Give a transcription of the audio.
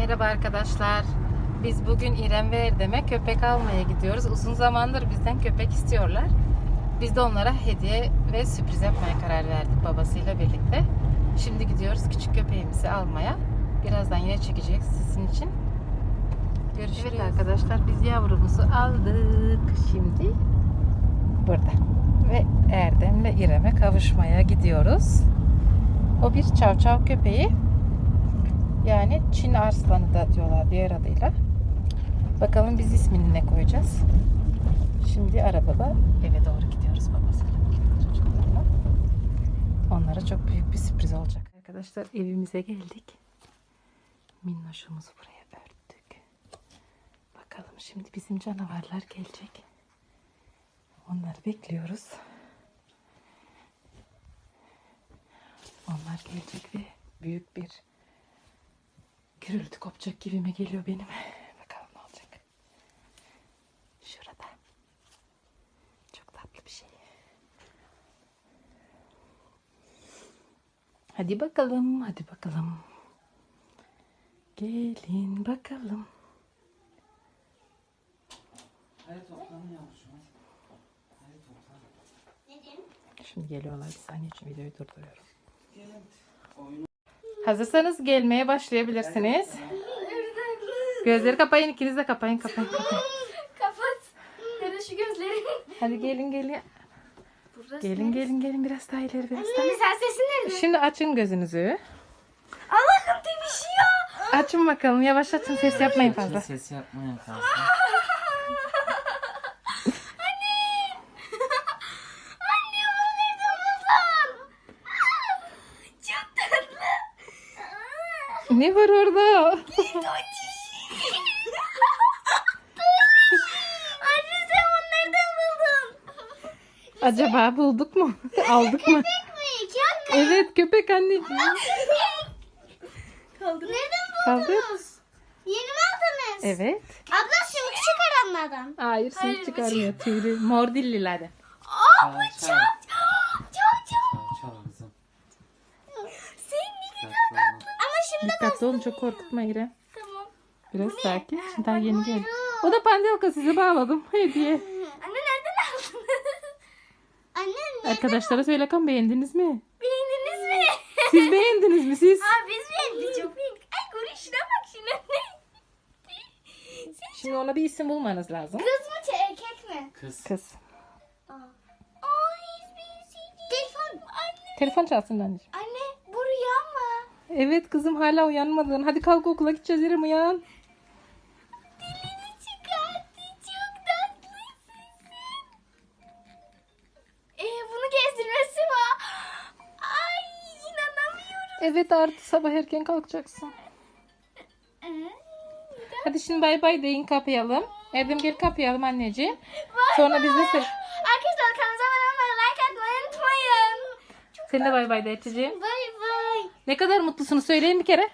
Merhaba arkadaşlar. Biz bugün İrem ve Erdem'e köpek almaya gidiyoruz. Uzun zamandır bizden köpek istiyorlar. Biz de onlara hediye ve sürpriz yapmaya karar verdik babasıyla birlikte. Şimdi gidiyoruz küçük köpeğimizi almaya. Birazdan yine çekeceğiz sizin için. Görüşürüz. Evet arkadaşlar biz yavrumuzu aldık. Şimdi burada. Ve Erdem'le İrem'e kavuşmaya gidiyoruz. O bir çavçav köpeği. Yani Çin arslanı da diyorlar diğer adıyla. Bakalım biz ismini ne koyacağız. Şimdi arabada eve doğru gidiyoruz babasıyla çocuklarla. Onlara çok büyük bir sürpriz olacak. Arkadaşlar evimize geldik. Minnoşumuzu buraya örttük. Bakalım şimdi bizim canavarlar gelecek. Onları bekliyoruz. Onlar gelecek ve büyük bir gürültü kopacak gibime geliyor benim. Bakalım ne olacak. Şurada. Çok tatlı bir şey. Hadi bakalım, hadi bakalım. Gelin bakalım. Hadi toplanın yavrucuğum hadi. Hadi toplan. Şimdi geliyorlar bir saniye için videoyu durduruyorum. Gelin. Oyunu Hazırsanız gelmeye başlayabilirsiniz. Gözleri kapayın, ikiniz de kapayın, kapayın, kapayın. Kapat. Nerede şu gözlerin? Hadi gelin, gelin. Burası Gelin, gelin, gelin. Biraz daha ileri, biraz daha. Anne sen sesin nerede? Şimdi açın gözünüzü. Allah'ım demişiyor. Açın bakalım. Yavaş açın. Ses yapmayın fazla. ses yapmaya kalsın. Anne o nerede buldun? Çok tatlı. Ne var orada? Anne sen onu nereden buldun? Acaba bulduk mu? Aldık mı? Köpek ya. Evet köpek anneciğim. Kaldır. Nereden Kaldır. buldunuz? Yeni mi aldınız? Evet. Abla şunu çıkaranlardan. Hayır Hayır, ses bu çıkarmıyor. Tüylü. Mor dillilerden. Aa bu Çal, çok çok çok. Çal çal kızım. Sen ne kadar Dikkatli olun. Ama şimdi Dikkatli olun çok korkutma İrem. Tamam. Biraz sakin. Şimdi daha yeni geldi. O da pandelka size bağladım. Hediye. Anne nereden aldın? Anne ne? Arkadaşlara söyle kan beğendiniz mi? Beğendiniz mi? Siz beğendiniz mi siz? Aa biz beğendik çok beğendik. Ay Guri şuna bak şuna. Sen Şimdi ona bir isim bulmanız lazım. kız mı erkek mi? Kız. Kız. Ay Telefon. Anne. Telefon çalsın anneciğim. Anne? Evet kızım hala uyanmadın. Hadi kalk okula gideceğiz İrem uyan. Dilini çıkarttı. Çok tatlısın. Ee, bunu gezdirmesi var. Ay inanamıyorum. Evet artı sabah erken kalkacaksın. Ee, Hadi şimdi bay bay deyin kapayalım. Erdem gel kapayalım anneciğim. Sonra biz de sen, Arkadaşlar kanalımıza abone olmayı, like atmayı unutmayın. sen de bay bay de Eticiğim. Ne kadar mutlusunuz söyleyin bir kere.